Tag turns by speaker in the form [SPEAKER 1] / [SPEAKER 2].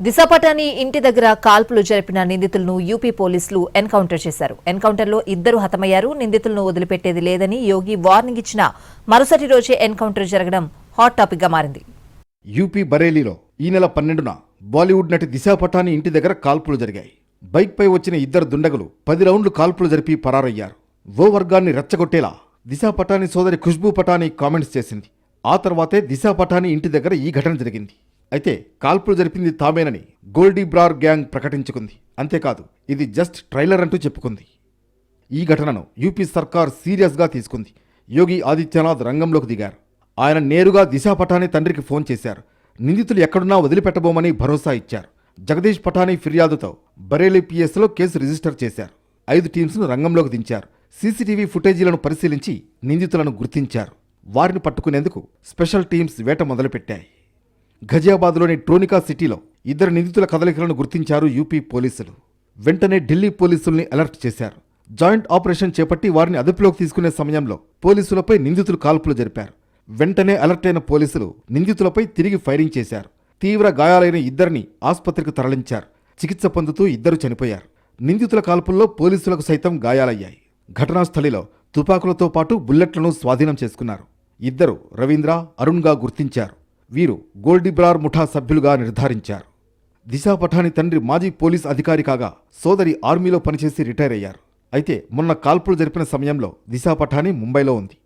[SPEAKER 1] దిశపటాని ఇంటి దగ్గర కాల్పులు జరిపిన నిందితులను యూపీ పోలీసులు ఎన్కౌంటర్ చేశారు. ఎన్కౌంటర్లో ఇద్దరు హతమయ్యారు. నిందితులను వదిలిపెట్టేది లేదని యోగి వార్నింగ్ ఇచ్చిన మరుసటి రోజే ఎన్కౌంటర్ జరగడం హాట్ టాపిక్గా మారింది.
[SPEAKER 2] యూపీ బరేలీలో ఈ నెల పన్నెండున బాలీవుడ్ నటి దిశా పటాని ఇంటి దగ్గర కాల్పులు జరిగాయి. బైక్పై వచ్చిన ఇద్దరు దుండగులు పది రౌండ్లు కాల్పులు జరిపి పరారయ్యారు. ఓ వర్గాన్ని రెచ్చగొట్టేలా దిశా పటాని సోదరి ఖుష్బూ పటాని కామెంట్స్ చేసింది. ఆ తర్వాతే దిశా పటాని ఇంటి దగ్గర ఈ ఘటన జరిగింది. అయితే కాల్పులు జరిపింది తామేనని గోల్డీ బ్రార్ గ్యాంగ్ ప్రకటించుకుంది. అంతేకాదు ఇది జస్ట్ ట్రైలర్ అంటూ చెప్పుకుంది. ఈ ఘటనను యూపీ సర్కార్ సీరియస్గా తీసుకుంది. యోగి ఆదిత్యనాథ్ రంగంలోకి దిగారు. ఆయన నేరుగా దిశా పఠాని తండ్రికి ఫోన్ చేశారు. నిందితులు ఎక్కడున్నా వదిలిపెట్టబోమని భరోసా ఇచ్చారు. జగదీష్ పఠానీ ఫిర్యాదుతో బరేలీ పిఎస్లో కేసు రిజిస్టర్ చేశారు. ఐదు టీమ్స్ను రంగంలోకి దించారు. సీసీటీవీ ఫుటేజీలను పరిశీలించి నిందితులను గుర్తించారు. వారిని పట్టుకునేందుకు స్పెషల్ టీమ్స్ వేట మొదలుపెట్టాయి. ఘజియాబాద్లోని ట్రోనికా సిటీలో ఇద్దరు నిందితుల కదలికలను గుర్తించారు యూపీ పోలీసులు. వెంటనే ఢిల్లీ పోలీసుల్ని అలర్ట్ చేశారు. జాయింట్ ఆపరేషన్ చేపట్టి వారిని అదుపులోకి తీసుకునే సమయంలో పోలీసులపై నిందితులు కాల్పులు జరిపారు. వెంటనే అలర్ట్ అయిన పోలీసులు నిందితులపై తిరిగి ఫైరింగ్ చేశారు. తీవ్ర గాయాలైన ఇద్దరిని ఆసుపత్రికి తరలించారు. చికిత్స పొందుతూ ఇద్దరు చనిపోయారు. నిందితుల కాల్పుల్లో పోలీసులకు సైతం గాయాలయ్యాయి. ఘటనా స్థలిలో తుపాకులతో పాటు బుల్లెట్లను స్వాధీనం చేసుకున్నారు. ఇద్దరు రవీంద్ర అరుణ్గా గుర్తించారు. వీరు గోల్డిబ్రార్ ముఠా సభ్యులుగా నిర్ధారించారు. దిశా పఠాని తండ్రి మాజీ పోలీస్ అధికారి కాగా సోదరి ఆర్మీలో పనిచేసి రిటైర్ అయ్యారు. అయితే మొన్న కాల్పులు జరిపిన సమయంలో దిశా పఠాని ముంబైలో ఉంది.